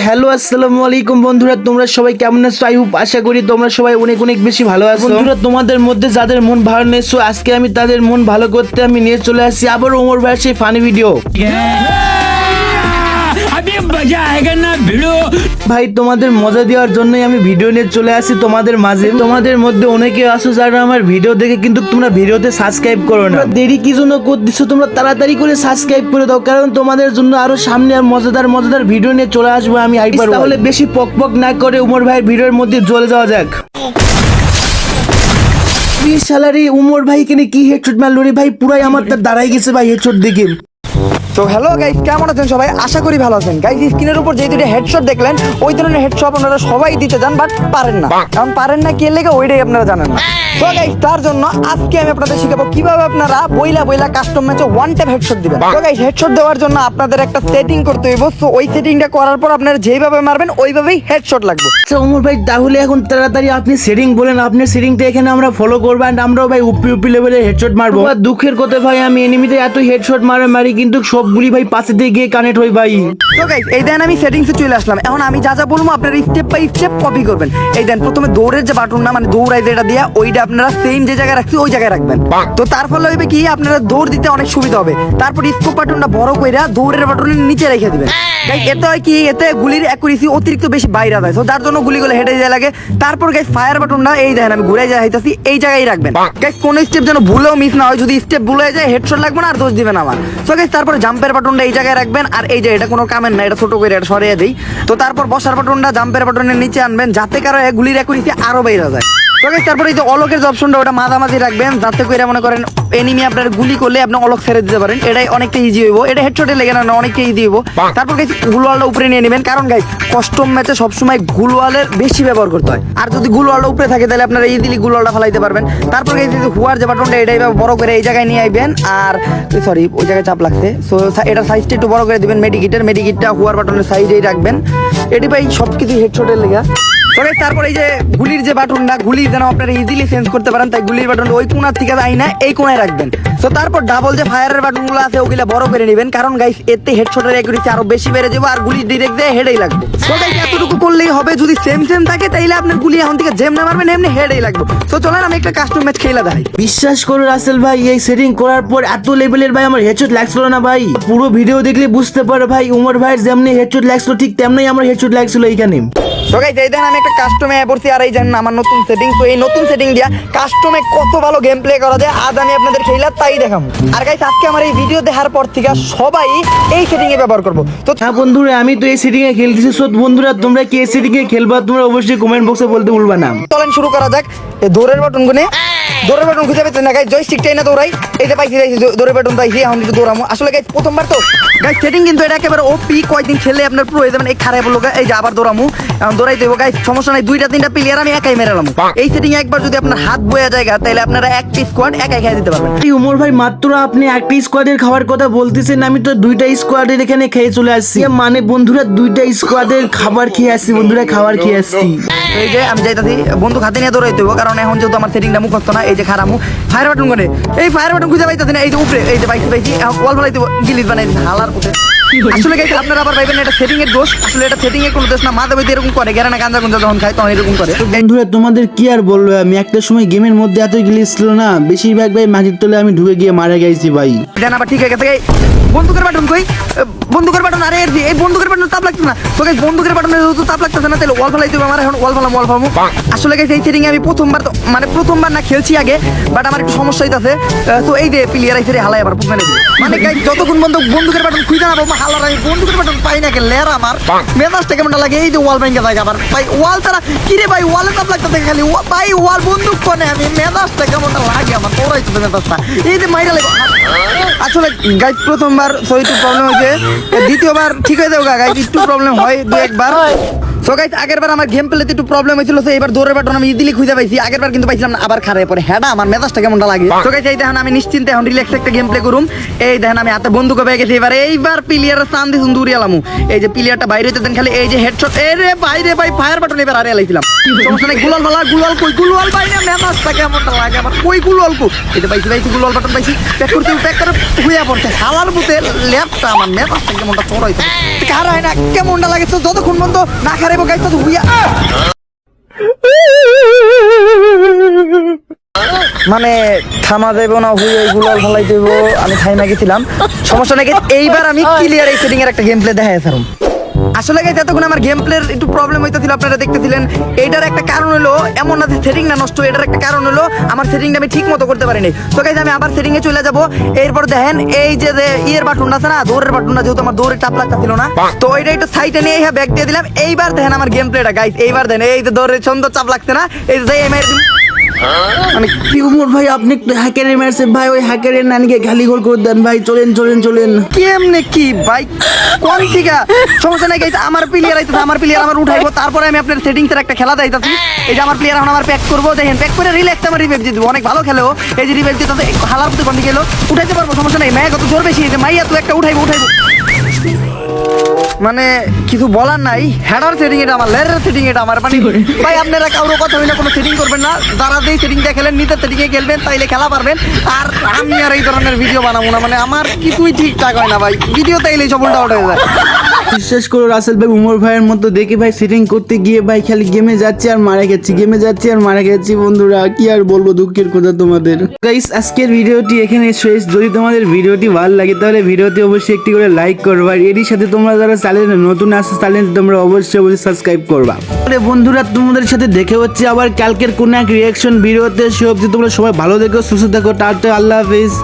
Hello আসসালামু আলাইকুম বন্ধুরা তোমরা সবাই কেমন আছো? আই হোপ আশা করি তোমরা সবাই অনেক অনেক বেশি ভালো আছো। বন্ধুরা তোমাদের মধ্যে যাদের মন ভালো নেছো আজকে আমি তাদের মন ভালো করতে আমি নিয়ে চলে আসি আবার ওমর ভাইয়ের সেই ফানি ভিডিও ভাই তোমাদের মজা দেওয়ার জন্যই আমি ভিডিও নিয়ে চলে আসি তোমাদের মাঝে। তোমাদের মধ্যে অনেকে আছো যারা আমার ভিডিও দেখে কিন্তু তোমরা ভিডিওতে সাবস্ক্রাইব করো না। দেরি কি জন্য করতেছো? তোমরা তাড়াতাড়ি করে সাবস্ক্রাইব করে দাও কারণ তোমাদের জন্য আরও সামনে আর মজাদার মজাদার ভিডিও নিয়ে চলে আসব আমি একবার তাহলে বেশি পক পক না করে উমর ভাইয়ের ভিডিওর মধ্যে চলে যাওয়া যাক। সালারি উমর ভাই কেনে কি হেডশট মারলো রে ভাই? পুরাই আমার তার দাঁড়াই গেছে ভাই হেডশট দেখে। তো হ্যালো গাইস কেমন আছেন সবাই? আশা করি ভালো আছেন। গাইস স্ক্রিনের উপর যে দুটো হেডশট দেখলেন ওই ধরনের হেডশট আপনারা সবাই দিতে যান বাট পারেন না। কারণ পারেন না কে লেগে ওইটাই আপনারা জানেন। না তো গাইস তার জন্য আজকে আমি আপনাদের শিখাবো কীভাবে আপনারা বইলা বইলা কাস্টম ম্যাচে ওয়ান টাইম হেডশট দিবেন। তো গাইস হেডশট দেওয়ার জন্য আপনাদের একটা সেটিং করতে হইব। সো ওই সেটিংটা করার পর আপনারা যেভাবে মারবেন ওইভাবেই হেডশট লাগবে। আচ্ছা উমর ভাই তাহলে এখন তাড়াতাড়ি আপনি সেটিং বলেন আপনার সেটিংটা এখানে আমরা ফলো করব and আমরাও ভাই উপি উপি লেভেলে হেডশট মারবো। দুঃখের কথা ভাই আমি এনিমিতে এত হেডশট মারা মারি কিন্তু সবগুলি ভাই পাশে দিয়ে গিয়ে কানেক্ট হই ভাই। তো গাইস এই দেন আমি সেটিংসে চলে আসলাম। এখন আমি যা যা বলব আপনারা স্টেপ বাই স্টেপ কপি করবেন। এই দেন প্রথমে দৌড়ের যে বাটন না মানে দৌড়াই যেটা দিয়া ওইটা আপনারা সেম যে জায়গায় রাখছি ওই জায়গায় রাখবেন। তো তার ফলে হইবে কি আপনারা দৌড় দিতে অনেক সুবিধা হবে। তারপর স্কোপ বাটনটা বড় কইরা দৌড়ের বাটনের নিচে রেখে দিবেন। গাইস এতে হয় কি এতে গুলির অ্যাকুরেসি অতিরিক্ত বেশি বাইরে যায়। তো যার জন্য গুলিগুলো হেঁটে যায় লাগে। তারপর গাইস ফায়ার বাটনটা এই দেখেন আমি ঘুরে যাই হইতাছি এই জায়গায় রাখবেন। গাইস কোন স্টেপ যেন ভুলেও মিস না হয়। যদি স্টেপ ভুলে যায় হেডশট লাগবে না আর দোষ দিবেন আমার। তো গাইস তারপর জাম্পের বাটনটা এই জায়গায় রাখবেন, আর এই যে এটা কোনো কামের না, এটা ছোট করে এটা সরিয়ে দিই। তো তারপর বসার বাটনটা জাম্পের বাটনের নিচে আনবেন, যাতে কারও এগুলির গুলির অ্যাকুরেসি আরও বাইরে যায়। তো তারপরে এই যে অলকের যে অপশনটা ওটা মাঝামাঝি রাখবেন যাতে করে মনে করেন এনিমি আপনার গুলি করলে আপনি অলক ছেড়ে দিতে পারেন। এটাই অনেকটা ইজি হইব। এটা হেডশটে লেগে না অনেকটা ইজি হইব। তারপর গাইস গুলওয়ালটা উপরে নিয়ে নেবেন। কারণ গাইস কস্টম ম্যাচে সবসময় গুলওয়ালের বেশি ব্যবহার করতে হয়। আর যদি গুলওয়ালটা উপরে থাকে তাহলে আপনারা ইজিলি গুলওয়ালটা ফেলাইতে পারবেন। তারপর গাইস এই যে হুয়ার যে বাটনটা এটাই বড় করে এই জায়গায় নিয়ে আইবেন। আর সরি ওই জায়গায় চাপ লাগছে। সো এটা সাইজটা একটু বড় করে দিবেন মেডিকিটের মেডিকিটটা হুয়ার বাটনের সাইজেই রাখবেন। এটি ভাই সব কিছু হেডশটের লেগে। তবে তারপর এই যে গুলির যে বাটনটা গুলি যেন আপনারা ইজিলি চেঞ্জ করতে পারেন তাই গুলির বাটন ওই কোনার থেকে আই না এই কোনায় রাখবেন। তো তারপর ডাবল যে ফায়ারের বাটনগুলো আছে ওগুলা বড় করে নেবেন কারণ গাইস এতে হেডশটের অ্যাকুরেসি আরও বেশি বেড়ে যাবে আর গুলি ডিরেক্ট দিয়ে হেডেই লাগবে। তো গাইস এতটুকু করলেই হবে যদি সেম সেম থাকে তাইলে আপনার গুলি এখন থেকে যেমনে মারবেন এমনি হেডেই লাগবে। তো চলেন আমি একটা কাস্টম ম্যাচ খেলা দেখাই। বিশ্বাস করুন রাসেল ভাই এই সেটিং করার পর এত লেভেলের ভাই আমার হেডশট লাগছিল না ভাই। পুরো ভিডিও দেখলে বুঝতে পারো ভাই উমর ভাইয়ের যেমনি হেডশট লাগছিল ঠিক তেমনি আমার হেডশট লাগছিল এইখানে। তো গাইস এই দেন আমি একটা কাস্টমে পড়ছি আর এই জানেন আমার নতুন সেটিং তো এই নতুন সেটিং দিয়া কাস্টমে কত ভালো গেম প্লে করা যায় আজ আমি আপনাদের খেলা তাই দেখাবো। আর গাইস আজকে আমার এই ভিডিও দেখার পর থেকে সবাই এই সেটিং এ ব্যবহার করব। তো হ্যাঁ বন্ধুরা আমি তো এই সেটিং এ খেলতেছি। সো বন্ধুরা তোমরা কি এই সেটিং এ খেলবা তোমরা অবশ্যই কমেন্ট বক্সে বলতে ভুলবা না। চলেন শুরু করা যাক। এই দৌড়ের বাটন গুনে। দৌড়ের বাটন খুঁজে পেতেন না গাইস জয়স্টিকটাই না দৌড়াই। যে পাইছি যাইছি দৌড়ের বাটন পাইছি এখন একটু দৌড়ামো। আসলে গাইস প্রথমবার তো। গাইস সেটিং কিন্তু এটা একেবারে ওপি কয়েকদিন খেলে আপনার পুরো হয়ে যাবেন এই খারাপ বলো এই যে আবার দৌড়ামু। এখন দৌড়াই দেবো গাইস সমস্যা নাই দুইটা তিনটা প্লেয়ার আমি একাই মেরালাম এই সেটিং একবার যদি আপনার হাত বয়া জায়গা তাহলে আপনারা একটি স্কোয়াড একাই খেয়ে দিতে পারবেন। এই উমর ভাই মাত্র আপনি একটা স্কোয়াডের খাবার কথা বলতেছেন আমি তো দুইটা স্কোয়াডের এখানে খেয়ে চলে আসছি। মানে বন্ধুরা দুইটা স্কোয়াডের খাবার খেয়ে আসছি বন্ধুরা খাবার খেয়ে আসছি। এই যে আমি যাইতাছি বন্ধু হাতে নিয়ে দৌড়াইতে হইব, কারণ এখন যেহেতু আমার সেটিংটা মুখ না, এই যে খারামু ফায়ার বাটন করে। এই ফায়ার বাটন খুঁজে পাইতাছি না, এই যে উপরে, এই যে পাইছি পাইছি, এখন ওয়াল ফেলাইতে গিলিস বানাই হালার উঠে আসলে গাইস আপনারা আবার ভাইবেন এটা সেটিং এর দোষ। আসলে এটা সেটিং এর কোনো দোষ না। মাঝে মধ্যে এরকম করে গেরা না গাঞ্জা গুঞ্জা যখন খায় তখন এরকম করে। বন্ধুরা তোমাদের কি আর বলব? আমি একটা সময় গেমের মধ্যে এত গিলিস ছিল না। বেশিরভাগ ভাই মাটির তলে আমি ঢুকে গিয়ে মারা গেছি ভাই। দেন আবার ঠিক হয়ে গেছে বন্দুকের বাটন কই? বন্দুকের বাটন আরে এই বন্দুকের বাটন তাপ লাগছে না। তো গাইস বন্দুকের বাটনে যেহেতু তাপ লাগতেছে না তাহলে ওয়াল ফেলাইতে হবে আমার এখন ওয়াল ফেলাম ওয়াল ফেলাম। আসলে গাইস এই সেটিং আমি প্রথমবার মানে প্রথমবার না খেলছি আগে বাট আমার একটু সমস্যা হইতাছে। তো এই যে প্লেয়ার আইছে রে হালাই আবার পুক মানে গাইস যতক্ষণ বন্ধু বন্দুকের বাটন খুঁজে না হালার আমি বন্দুকের বাটন পাই না কে লের আমার। মেজাজটা কেমন লাগে? এই যে ওয়াল ভেঙে যায় আমার ভাই ওয়াল তারা কি রে ভাই ওয়ালে তাপ লাগতেছে খালি। ভাই ওয়াল বন্দুক কোনে? আমি মেজাজটা কেমন লাগে আমার তোরাইছে মেজাজটা। এই যে মাইরা লাগে আসলে গাইজ প্রথমবার সো একটু প্রবলেম হয়েছে। দ্বিতীয়বার ঠিক হয়ে যাবে গাইজ একটু প্রবলেম হয় দু একবার। তো সো গাইস আগেরবার আমার গেম প্লেতে একটু প্রবলেম হয়েছিল তো এবার দৌড়ের বাটন আমি ইজিলি খুঁজে পাইছি। আগেরবার কিন্তু পাইছিলাম না আবার খারাপ পরে হ্যাঁ আমার মেজাজটা কেমনটা লাগে? সো গাইস এই দেখেন আমি নিশ্চিন্তে এখন রিল্যাক্স একটা গেম প্লে করুম। এই দেখেন আমি হাতে বন্দুক পেয়ে গেছি। এবার এইবার প্লেয়ারের সান দিয়ে সুন্দরী আলামু এই যে প্লেয়ারটা বাইরে হইতে দেন খালি এই যে হেডশট এই রে বাইরে ভাই ফায়ার বাটন এবার আরে লাইছিলাম সমস্যা নাই গুলাল ভালা গুলাল কই গুলাল ভাই না মেজাজটা কেমনটা লাগে আমার? কই গুলাল কো? এই যে পাইছি পাইছি গুলাল বাটন পাইছি। প্যাক করতে প্যাক করে হুইয়া পড়ছে। হালার বুতে লেফটটা আমার মেজাজটা কেমনটা চড়াইছে। কার হয় না কেমনটা লাগে? তো যতক্ষণ পর্যন্ত না খারাইবো গাইতে তো হুইয়া মানে থামা দেব না, হুই এইগুলো ভালাই দেব, আমি থাইমা গেছিলাম। সমস্যা নাকি এইবার আমি ক্লিয়ার এই সেটিং এর একটা গেম প্লে দেখাই আসলে গাইজ এতক্ষণ আমার গেম প্লের একটু প্রবলেম হইতেছিল আপনারা দেখতেছিলেন। এইটার একটা কারণ হলো এমন না যে সেটিং না নষ্ট এটার একটা কারণ হলো আমার সেটিংটা আমি ঠিক মতো করতে পারিনি। তো গাইজ আমি আবার সেটিং এ চলে যাব। এরপর দেখেন এই যে যে ইয়ের বাটন আছে না দৌড়ের বাটন যেহেতু আমার দৌড়ের চাপ লাগতেছিল না তো ওইটা একটু সাইডে নিয়ে ব্যাগ দিয়ে দিলাম। এইবার দেখেন আমার গেম প্লেটা গাইজ এইবার দেখেন এই যে দৌড়ের সুন্দর চাপ লাগছে না এই যে মেরে দিলাম। মানে কি উমর ভাই, আপনি একটু হ্যাকারের মেরেছে ভাই, ওই হ্যাকারের নানিকে গালি গোল করে দেন ভাই, চলেন চলেন চলেন। কেমনে কি ভাই? কোন ঠিকা? সমস্যা নাই গাইস আমার প্লেয়ার আইতেছে, আমার প্লেয়ার আমার উঠাইবো, তারপরে আমি আপনার সেটিংস এর একটা খেলা দেখাইতাছি। এই যে আমার প্লেয়ার এখন আমার প্যাক করব, দেখেন প্যাক করে রিল্যাক্স আমার রিভাইভ দিয়ে দিব, অনেক ভালো খেলো। এই যে রিভাইভ দিতে হালার প্রতি কোন গেল উঠাইতে পারব, সমস্যা নাই, মায়া কত জোর বেশি, এই যে মাইয়া তুই একটা উঠাইবো উঠাইবো। মানে কিছু বলার নাই। হেডার সেটিং এটা আমার লেয়ারের সেটিং এটা আমার মানে ভাই আপনারা কারোর কথা হইলে কোনো সেটিং করবেন না। যারা যেই সেটিংটা খেলেন নিজের সেটিং এ খেলবেন তাইলে খেলা পারবেন। আর আমি আর এই ধরনের ভিডিও বানাবো না মানে আমার কিছুই ঠিকঠাক হয় না ভাই। ভিডিও তাইলে সব উল্টা উল্টা হয়ে যায়। বিশ্বাস করো, রাসেল ভাই, উমর ভাইয়ের মতো দেখে ভাই সেটিং করতে গিয়ে ভাই খালি গেমে যাচ্ছে আর মারা গেছি গেমে যাচ্ছে আর মারা গেছি, বন্ধুরা, কি আর বলব, দুঃখের কথা তোমাদের। গাইস আজকের ভিডিওটি এখানে শেষ। যদি তোমাদের ভিডিওটি ভালো লাগে, তাহলে ভিডিওটি অবশ্যই একটি করে লাইক করবা আর এরই সাথে তোমরা যারা চ্যানেলে নতুন আসছে চ্যানেল তোমরা অবশ্যই অবশ্যই সাবস্ক্রাইব করবা। তাহলে বন্ধুরা, তোমাদের সাথে দেখে হচ্ছে আবার কালকের কোন এক রিয়াকশন ভিডিওতে, সে অবধি তোমরা সবাই ভালো দেখো সুস্থ থাকো, টাটা, আল্লাহ হাফিজ।